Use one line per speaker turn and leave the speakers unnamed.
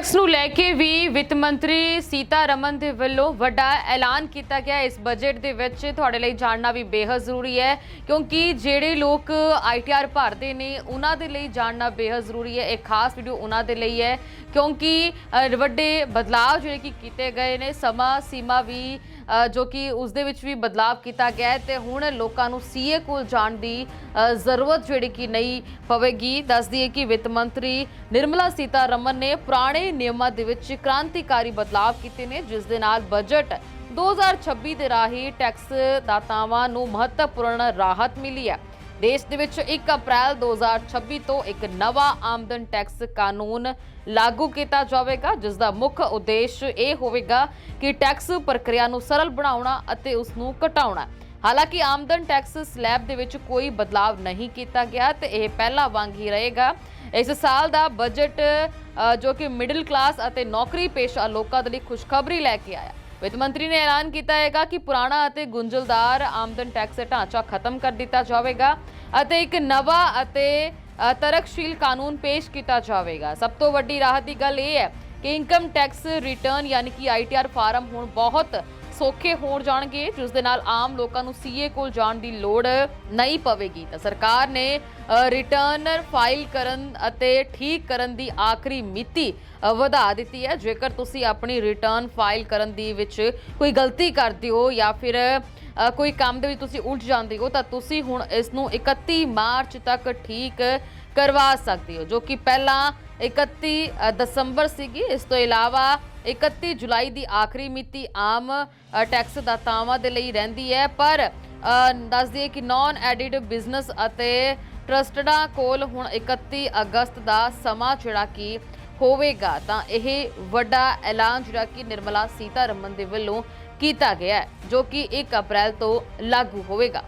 Tax ਨੂੰ ਲੈ ਕੇ ਵੀ ਵਿੱਤ ਮੰਤਰੀ ਸੀਤਾ ਰਮਨ ਦੇ ਵੱਲੋਂ ਵੱਡਾ ਐਲਾਨ ਕੀਤਾ ਗਿਆ। ਇਸ ਬਜਟ ਦੇ ਵਿੱਚ ਤੁਹਾਡੇ ਲਈ ਜਾਣਨਾ ਵੀ ਬੇਹੱਦ ਜ਼ਰੂਰੀ ਹੈ, ਕਿਉਂਕਿ ਜਿਹੜੇ ਲੋਕ ਆਈਟੀਆਰ ਭਰਦੇ ਨੇ, ਉਹਨਾਂ ਦੇ ਲਈ ਜਾਣਨਾ ਬੇਹੱਦ ਜ਼ਰੂਰੀ ਹੈ। ਇਹ ਖਾਸ ਵੀਡੀਓ ਉਹਨਾਂ ਦੇ ਲਈ ਹੈ, ਕਿਉਂਕਿ ਵੱਡੇ ਬਦਲਾਅ ਜਿਹੜੇ ਕਿ ਕੀਤੇ ਗਏ ਨੇ, ਸਮਾਂ ਸੀਮਾ ਵੀ ਜੋ ਕਿ ਉਸ ਦੇ ਵਿੱਚ ਵੀ ਬਦਲਾਅ ਕੀਤਾ ਗਿਆ ਹੈ ਤੇ ਹੁਣ ਲੋਕਾਂ ਨੂੰ ਸੀਏ ਕੋਲ ਜਾਣ ਦੀ ਜ਼ਰੂਰਤ ਜਿਹੜੀ ਕਿ ਨਹੀਂ ਪਵੇਗੀ। ਦੱਸ ਦਈਏ ਕਿ ਵਿੱਤ ਮੰਤਰੀ ਨਿਰਮਲਾ ਸੀਤਾ ਰਮਨ ਨੇ ਪੁਰਾਣੇ ਨਿਯਮਾਂ ਦੇ ਵਿੱਚ ਕ੍ਰਾਂਤੀਕਾਰੀ ਬਦਲਾਅ ਕੀਤੇ ਨੇ, ਜਿਸ ਦੇ ਨਾਲ ਬਜਟ 2026 ਦੇ ਰਾਹੀਂ ਟੈਕਸ ਦਾਤਾਵਾਂ ਨੂੰ ਮਹੱਤਵਪੂਰਨ ਰਾਹਤ ਮਿਲੀ ਹੈ। ਦੇਸ਼ ਦੇ ਵਿੱਚ 1 ਅਪ੍ਰੈਲ 2026 ਤੋਂ ਇੱਕ ਨਵਾਂ ਆਮਦਨ ਟੈਕਸ ਕਾਨੂੰਨ ਲਾਗੂ ਕੀਤਾ ਜਾਵੇਗਾ, ਜਿਸ ਦਾ ਮੁੱਖ ਉਦੇਸ਼ ਇਹ ਹੋਵੇਗਾ ਕਿ ਟੈਕਸ ਪ੍ਰਕਿਰਿਆ ਨੂੰ ਸਰਲ ਬਣਾਉਣਾ ਅਤੇ ਉਸ ਨੂੰ ਘਟਾਉਣਾ। ਹਾਲਾਂਕਿ ਆਮਦਨ ਟੈਕਸ ਸਲੈਬ ਦੇ ਵਿੱਚ ਕੋਈ ਬਦਲਾਅ ਨਹੀਂ ਕੀਤਾ ਗਿਆ ਤੇ ਇਹ ਪਹਿਲਾਂ ਵਾਂਗ ਹੀ ਰਹੇਗਾ। ਇਸ ਸਾਲ ਦਾ ਬਜਟ ਜੋ ਕਿ ਮਿਡਲ ਕਲਾਸ ਅਤੇ ਨੌਕਰੀ ਪੇਸ਼ਾ ਲੋਕਾਂ ਦੇ ਲਈ ਖੁਸ਼ਖਬਰੀ ਲੈ ਕੇ ਆਇਆ। ਵਿੱਤ ਮੰਤਰੀ ਨੇ ਐਲਾਨ ਕੀਤਾ ਹੈਗਾ ਕਿ ਪੁਰਾਣਾ ਅਤੇ ਗੁੰਝਲਦਾਰ ਆਮਦਨ ਟੈਕਸ ਢਾਂਚਾ ਖਤਮ ਕਰ ਦਿੱਤਾ ਜਾਵੇਗਾ ਅਤੇ ਇੱਕ ਨਵਾਂ ਅਤੇ ਤਰਕਸ਼ੀਲ ਕਾਨੂੰਨ ਪੇਸ਼ ਕੀਤਾ ਜਾਵੇਗਾ। ਸਭ ਤੋਂ ਵੱਡੀ ਰਾਹਤ ਦੀ ਗੱਲ ਇਹ ਹੈ ਕਿ ਇਨਕਮ ਟੈਕਸ ਰਿਟਰਨ ਯਾਨੀ ਕਿ ਆਈਟੀਆਰ ਫਾਰਮ ਹੁਣ ਬਹੁਤ ਸੌਖੇ ਹੋਣ ਜਾਣਗੇ ਜਿਸ ਦੇ ਨਾਲ ਆਮ ਲੋਕਾਂ ਨੂੰ ਸੀਏ ਕੋਲ ਜਾਣ ਦੀ ਲੋੜ ਨਹੀਂ ਪਵੇਗੀ। ਤਾਂ ਸਰਕਾਰ ਨੇ ਅ, ਰਿਟਰਨ ਫਾਈਲ ਕਰਨ ਅਤੇ ਠੀਕ ਕਰਨ ਦੀ ਆਖਰੀ ਮਿਤੀ ਵਧਾ ਦਿੱਤੀ ਹੈ। ਜੇਕਰ ਤੁਸੀਂ ਆਪਣੀ ਰਿਟਰਨ ਫਾਈਲ ਕਰਨ ਦੀ ਵਿੱਚ ਕੋਈ ਗਲਤੀ ਕਰਦੇ ਹੋ ਜਾਂ ਫਿਰ ਕੋਈ ਕੰਮ ਦੇ ਵਿੱਚ ਤੁਸੀਂ ਉਲਝ ਜਾਂਦੇ ਹੋ ਤਾਂ ਤੁਸੀਂ ਹੁਣ ਇਸ ਨੂੰ 31 ਮਾਰਚ ਤੱਕ ਠੀਕ ਕਰਵਾ ਸਕਦੇ ਹੋ ਜੋ ਕਿ ਪਹਿਲਾਂ 31 ਦਸੰਬਰ ਸੀਗੀ। ਇਸ ਤੋਂ ਇਲਾਵਾ 31 ਜੁਲਾਈ ਦੀ ਆਖਰੀ ਮਿਤੀ ਆਮ ਟੈਕਸ ਦਾਤਾਵਾਂ ਦੇ ਲਈ ਰਹਿੰਦੀ ਹੈ। ਪਰ ਅ, ਦੱਸ ਦਈਏ ਕਿ ਨਾਨ ਐਡਿਡ ਬਿਜ਼ਨਸ ਅਤੇ ਟਰਸਟਡਾਂ ਕੋਲ ਹੁਣ 31 ਅਗਸਤ ਦਾ ਸਮਾਂ ਜਿਹੜਾ ਕਿ ਹੋਵੇਗਾ ਤਾਂ ਇਹ ਵੱਡਾ ਐਲਾਨ ਜਿਹੜਾ ਕਿ ਨਿਰਮਲਾ ਸੀਤਾਰਮਨ ਦੇ ਵੱਲੋਂ ਕੀਤਾ ਗਿਆ ਜੋ ਕਿ 1 ਅਪ੍ਰੈਲ ਤੋਂ ਲਾਗੂ ਹੋਵੇਗਾ।